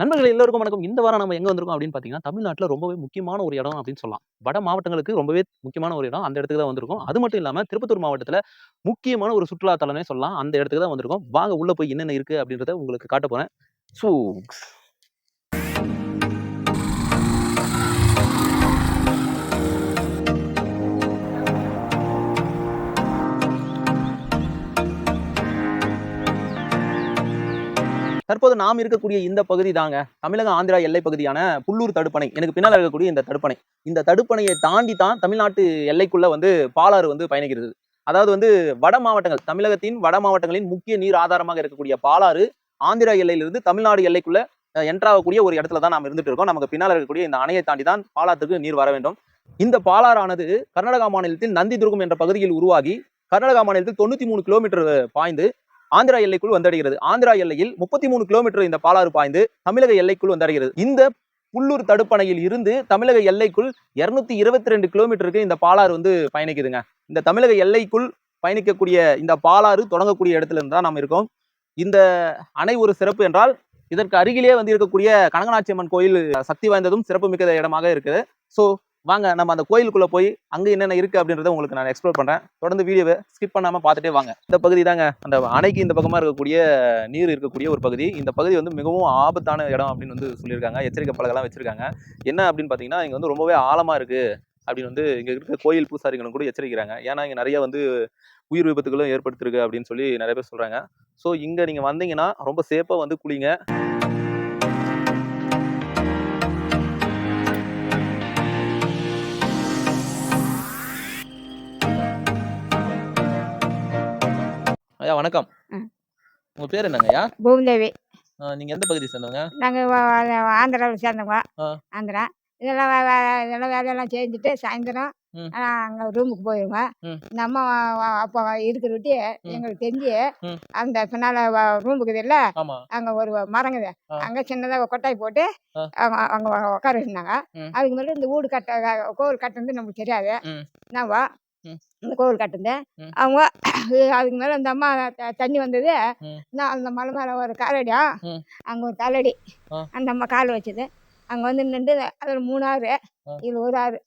நண்பர்கள் எல்லோருக்கும் வணக்கம். இந்த வாரம் நம்ம எங்க வந்திருக்கோம் அப்படின்னு பார்த்தீங்கன்னா தமிழ்நாட்டில் ரொம்பவே முக்கியமான ஒரு இடம் அப்படின்னு சொல்லலாம். வட மாவட்டங்களுக்கு ரொம்பவே முக்கியமான ஒரு இடம் அந்த இடத்துக்கு தான் வந்திருக்கோம். அது மட்டும் இல்லாம திருப்பத்தூர் மாவட்டத்துல முக்கியமான ஒரு சுற்றுலா தலமே சொல்லலாம். அந்த இடத்துக்கு தான் வந்திருக்கோம். வாங்க உள்ள போய் என்னென்ன இருக்கு அப்படின்றத உங்களுக்கு காட்ட போறேன். சூக்ஸ். தற்போது நாம் இருக்கக்கூடிய இந்த பகுதி தாங்க. தமிழக ஆந்திரா எல்லை பகுதியான புல்லூர் தடுப்பணை. எனக்கு பின்னால் இருக்கக்கூடிய இந்த தடுப்பணை. இந்த தடுப்பணையை தாண்டி தான் தமிழ்நாட்டு எல்லைக்குள்ள வந்து பாலாறு வந்து பயணிக்கிறது. அதாவது வந்து வட மாவட்டங்கள் தமிழகத்தின் வட மாவட்டங்களின் முக்கிய நீர் ஆதாரமாக இருக்கக்கூடிய பாலாறு ஆந்திரா எல்லையிலிருந்து தமிழ்நாடு எல்லைக்குள்ள என்ட்ராகக்கூடிய ஒரு இடத்துல தான் நாம் இருந்துட்டு இருக்கோம். நமக்கு பின்னால் இருக்கக்கூடிய இந்த அணையை தாண்டி தான் பாலாத்துக்கு நீர் வர வேண்டும். இந்த பாலாறானது கர்நாடகா மாநிலத்தின் நந்திதுர்கம் என்ற பகுதியில் உருவாகி கர்நாடகா மாநிலத்தில் தொண்ணூத்தி மூணு கிலோமீட்டர் பாய்ந்து ஆந்திரா எல்லைக்குள் வந்தடைகிறது. ஆந்திரா எல்லையில் முப்பத்தி மூணு கிலோமீட்டர் இந்த பாலாறு பாய்ந்து தமிழக எல்லைக்குள் வந்தடைகிறது. இந்த புல்லூர் தடுப்பணையில் இருந்து தமிழக எல்லைக்குள் இருநூத்தி இருபத்தி ரெண்டு கிலோமீட்டருக்கு இந்த பாலாறு வந்து பயணிக்குதுங்க. இந்த தமிழக எல்லைக்குள் பயணிக்கக்கூடிய இந்த பாலாறு தொடங்கக்கூடிய இடத்துல இருந்து தான் நாம் இருக்கோம். இந்த அணை ஒரு சிறப்பு என்றால் இதற்கு அருகிலே வந்து இருக்கக்கூடிய கனகநாச்சி அம்மன் கோயில் சக்தி வாய்ந்ததும் சிறப்பு மிக்க இடமாக இருக்குது. ஸோ வாங்க நம்ம அந்த கோயிலுக்குள்ள போய் அங்க என்னென்ன இருக்கு அப்படின்றத உங்களுக்கு நான் எக்ஸ்ப்ளோர் பண்றேன். தொடர்ந்து வீடியோவை ஸ்கிப் பண்ணாம பார்த்துட்டே வாங்க. இந்த பகுதி தாங்க. அந்த அணைக்கு இந்த பக்கமா இருக்கக்கூடிய நீர் இருக்கக்கூடிய ஒரு பகுதி. இந்த பகுதி வந்து மிகவும் ஆபத்தான இடம் அப்படின்னு வந்து சொல்லியிருக்காங்க. எச்சரிக்கை பலகெல்லாம் வச்சிருக்காங்க. என்ன அப்படின்னு பார்த்தீங்கன்னா இங்க வந்து ரொம்பவே ஆழமா இருக்கு அப்படின்னு வந்து இங்க இருக்க கோயில் பூசாரிகளும் கூட எச்சரிக்கிறாங்க. ஏன்னா இங்க நிறைய வந்து உயிர் விபத்துகளும் ஏற்படுத்திருக்கு அப்படின்னு சொல்லி நிறைய பேர் சொல்றாங்க. ஸோ இங்க நீங்க வந்தீங்கன்னா ரொம்ப சேஃபா வந்து குளிங்க. ஐயா வணக்கம். உங்க பேர் என்னங்க ஐயா பூமிதேவி ஆ, நீங்க எந்த பகுதி சேர்ந்தவங்க நாங்கள் ஆந்திராவில் சேர்ந்தவங்க. ஆந்திரா இதெல்லாம் இதெல்லாம் வேலையெல்லாம் செஞ்சுட்டு சாயந்தரம். அங்கே ரூமுக்கு போயிடுவோங்க ம். இந்த அம்மா அப்போ இருக்கிற விட்டு. எங்களுக்கு தெரிஞ்சு. அந்த பின்னால் ரூமுக்கு இல்லை அங்கே ஒரு மரங்குது. அங்கே சின்னதாக கொட்டாய் போட்டு அங்கே உட்கார இருந்தாங்க ம். அதுக்கு மேலே இந்த வீடு கட்ட கோவில் கட்டுறது நமக்கு தெரியாது ம். இந்த கோவில் கட்டுது ம். அவங்க அதுக்கு மேலே அந்த அம்மா தண்ணி வந்தது. நான் அந்த மலை மேலே ஒரு காலடியா. அங்கே ஒரு காலடி. அந்த அம்மா கால் வச்சது அங்கே வந்து நின்று அதில் மூணு ஆறு. இதில் ஒரு ஆறு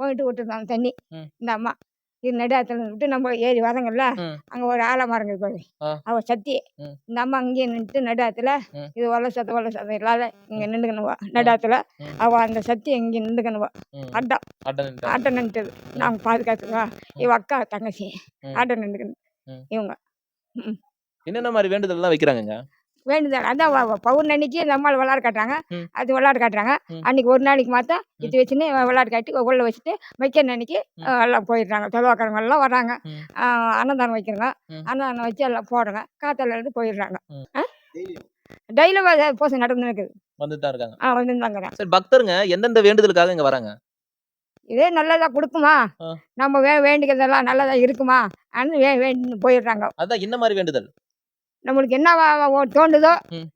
போயிட்டு விட்டுருந்தாங்க தண்ணி. இந்த அம்மா இது நடுத்துல விட்டு நம்ம ஏறி வரங்கல்ல ம். அங்கே ஒரு ஆல மரங்க பாரு ஆ. அவ சத்தி. இந்த அம்மா அங்கேயே நின்றுட்டு நடுத்துல. இது வள சத்தம் வள சத்தம் இல்லாத இங்கே நின்றுக்கணுவா நடுத்துல ம். அவ அந்த சத்தி இங்கே நின்றுக்கணுவா. அட்டம். ஆட்டம் நின்றுது நாங்கள் பாதுகாத்துக்கா இவ அக்கா தங்கச்சி ம். ஆட்டம் நின்றுக்கணும். இவங்க என்னென்ன மாதிரி வேண்டுதல்லாம் வைக்கிறாங்கங்க வேண்டுதல். அதான் பௌர்ணமிக்கு இந்த அம்மாள் விளாட காட்டுறாங்க. அது விளாட காட்டுறாங்க. அன்னைக்கு ஒரு நாளைக்கு மாத்தம் இது வச்சுன்னு விளாட காட்டி உள்ள வச்சுட்டு வைக்கிற அன்னைக்கு எல்லாம் போயிடுறாங்க. தொழுவாக்கிறவங்க எல்லாம் வர்றாங்க. அன்னதானம் வைக்கிறோங்க. அன்னதானம் வச்சு எல்லாம் போடுங்க காத்தால இருந்து போயிடுறாங்க. ம். டெய்லி பூசை நடந்து இருக்குது. தான் இருக்காங்க. ஆ வந்துருந்தாங்க சரி பக்தருங்க எந்தெந்த வேண்டுதலுக்காக இங்க வராங்க? இதே நல்லதா கொடுக்குமா. நம்ம வே வேண்டிக்கிறதெல்லாம் நல்லதா இருக்குமா? அப்படின்னு வே வேண்டி போயிடுறாங்க. அதான் என்ன மாதிரி வேண்டுதல். நம்மளுக்கு என்ன தோணுதோ ம்.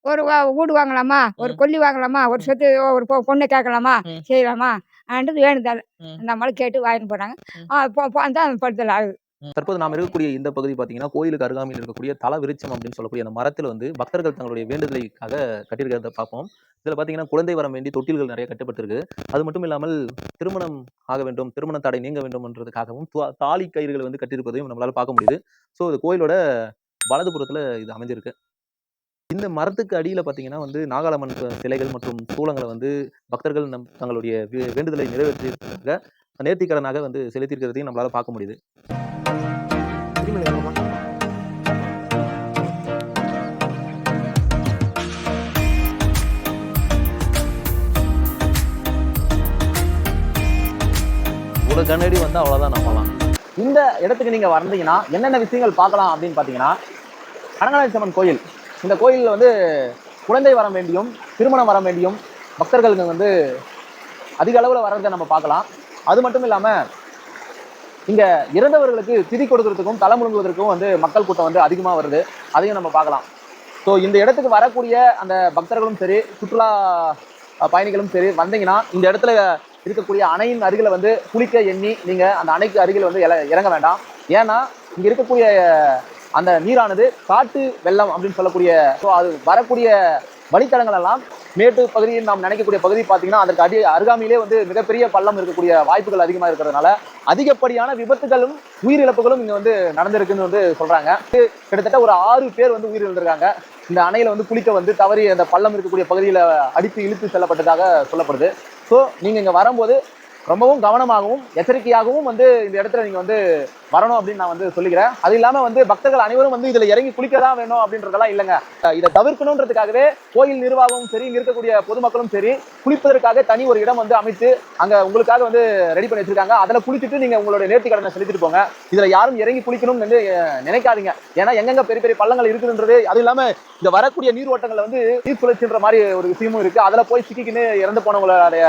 ஒரு வீடு வாங்கலாமா? ஒரு. கொல்லி வாங்கலாமா? ஒரு சொத்து ஒரு பொண்ணு கேட்கலாமா. செய்யலாமா? ஆன்றது வேண்டுதல் ம். அந்த மாதிரி கேட்டு வாங்கிட்டு போறாங்க. ம். ஆ, போ போ தான் படுத்தல் ஆகுது. தற்போது நாம் இருக்கக்கூடிய இந்த பகுதி பார்த்தீங்கன்னா கோயிலுக்கு அருகாமையில் இருக்கக்கூடிய தல விருட்சம் அப்படின்னு சொல்லக்கூடிய அந்த மரத்தில் வந்து பக்தர்கள் தங்களுடைய வேண்டுதலுக்காக கட்டியிருக்கிறத பார்ப்போம். இதில் பார்த்தீங்கன்னா குழந்தை வரம் வேண்டி தொட்டில்கள் நிறைய கட்டப்பட்டிருக்கு. அது மட்டும் இல்லாமல் திருமணம் ஆக வேண்டும் திருமண தடை நீங்க வேண்டும்ன்றதுக்காகவும் துவா- தாலி கயிறுகளை வந்து கட்டியிருப்பதையும் நம்மளால பார்க்க முடியுது. ஸோ இது கோயிலோட வலதுபுறத்தில் இது அமைஞ்சிருக்கு. இந்த மரத்துக்கு அடியில் பார்த்தீங்கன்னா வந்து நாகாலம்மன் சிலைகள் மற்றும் சூளங்களை வந்து பக்தர்கள் நம் தங்களுடைய வே- வேண்டுதலை நிறைவேற்றியிருக்காக நேர்த்திக்கடனாக வந்து செலுத்தியிருக்கிறதையும் நம்மளால் பார்க்க முடியுது. ஒரு கண்ணடி வந்து அவ்வளோதான் நம்பலாம் இந்த இடத்துக்கு நீங்க வந்தீங்கன்னா என்னென்ன விஷயங்கள் பார்க்கலாம் அப்படின்னு பார்த்தீங்கன்னா கனகநாயசம்மன் கோயில். இந்த கோயிலில் வந்து குழந்தை வர வேண்டியும் திருமணம் வர வேண்டியும் பக்தர்களுக்கு வந்து அதிக அளவில் வர்றதை நம்ம பார்க்கலாம். அது மட்டும் இல்லாமல் இங்க இறந்தவர்களுக்கு திதி கொடுக்கறதுக்கும் தலை முழுங்குவதற்கும் வந்து மக்கள் கூட்டம் வந்து அதிகமாக வருது. அதையும் நம்ம பார்க்கலாம். ஸோ இந்த இடத்துக்கு வரக்கூடிய அந்த பக்தர்களும் சரி சுற்றுலா பயணிகளும் சரி வந்தீங்கன்னா இந்த இடத்துல இருக்கக்கூடிய அணையின் அருகில் வந்து குளிக்க எண்ணி நீங்கள் அந்த அணைக்கு அருகில் வந்து இறங்க வேண்டாம். ஏன்னா இங்கே இருக்கக்கூடிய அந்த நீரானது காட்டு வெள்ளம் அப்படின்னு சொல்லக்கூடிய ஸோ அது வரக்கூடிய வழித்தடங்கள் எல்லாம் மேட்டு பகுதியில் நாம் நினைக்கக்கூடிய பகுதி பார்த்தீங்கன்னா அதற்கு அடி அருகாமையிலே வந்து மிகப்பெரிய பள்ளம் இருக்கக்கூடிய வாய்ப்புகள் அதிகமாக இருக்கிறதுனால அதிகப்படியான விபத்துகளும் உயிரிழப்புகளும் இங்கே வந்து நடந்திருக்குன்னு வந்து சொல்கிறாங்க கிட்டத்தட்ட ஒரு ஆறு பேர் வந்து உயிரிழந்திருக்காங்க. இந்த அணையில் வந்து குளிக்க வந்து தவறி அந்த பள்ளம் இருக்கக்கூடிய பகுதியில் அடித்து இழுத்து செல்லப்பட்டதாக சொல்லப்படுது. ஸோ நீங்கள் இங்கே வரும்போது ரொம்பவும் கவனமாகவும் எச்சரிக்கையாகவும் வந்து இந்த இடத்துல நீங்க வந்து வரணும் அப்படின்னு நான் வந்து சொல்லிக்கிறேன். அது இல்லாம வந்து பக்தர்கள் அனைவரும் வந்து இதுல இறங்கி குளிக்க தான் வேணும் அப்படின்றதெல்லாம் இல்லைங்க. இதை தவிர்க்கணுன்றதுக்காகவே கோயில் நிர்வாகமும் சரி இங்க இருக்கக்கூடிய பொதுமக்களும் சரி குளிப்பதற்காக தனி ஒரு இடம் வந்து அமைத்து அங்க உங்களுக்காக வந்து ரெடி பண்ணி வச்சிருக்காங்க. அதுல குளிச்சுட்டு நீங்க உங்களுடைய நேர்த்தி கடனை செலுத்திட்டு போங்க. இதுல யாரும் இறங்கி குளிக்கணும்னு வந்து நினைக்காதீங்க. ஏன்னா எங்கெங்க பெரிய பெரிய பள்ளங்கள் இருக்குதுன்றது அது இல்லாம இந்த வரக்கூடிய நீர் ஓட்டங்களை வந்து நீர் சுழற்சின்ற மாதிரி ஒரு விஷயமும் இருக்கு. அதுல போய் சிக்கிக்கின்னு இறந்து போனவங்களுடைய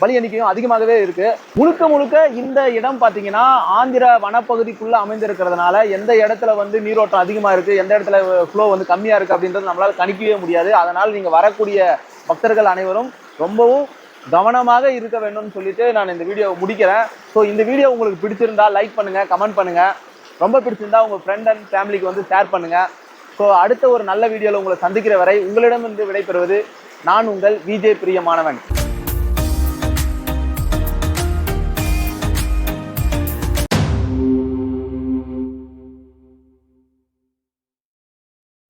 பலி எண்ணிக்கையும் அதிகமாகவே இருக்கு. முழுக்க முழுக்க இந்த இடம் பாத்தீங்கன்னா ஆந்திர வனப்பகுதிக்குள்ள அமைந்திருக்கிறதுனால எந்த இடத்துல வந்து நீரோட்டம் அதிகமா இருக்கு எந்த இடத்துல ஃப்ளோ வந்து கம்மியா இருக்கு அப்படின்றது நம்மளால கணிக்கவே முடியாது. அதனால் நீங்க வரக்கூடிய பக்தர்கள் அனைவரும் ரொம்பவும் கவனமாக இருக்க வேண்டும்னு சொல்லிட்டு நான் இந்த வீடியோவை முடிக்கிறேன். ஸோ இந்த வீடியோ உங்களுக்கு பிடிச்சிருந்தா லைக் பண்ணுங்க கமெண்ட் பண்ணுங்க. ரொம்ப பிடிச்சிருந்தா உங்க ஃப்ரெண்ட் அண்ட் ஃபேமிலிக்கு வந்து ஷேர் பண்ணுங்க. ஸோ அடுத்த ஒரு நல்ல வீடியோவில் உங்களை சந்திக்கிற வரை உங்களிடமிருந்து விடைபெறுவது நான் உங்கள் விஜய் பிரியமானவன்.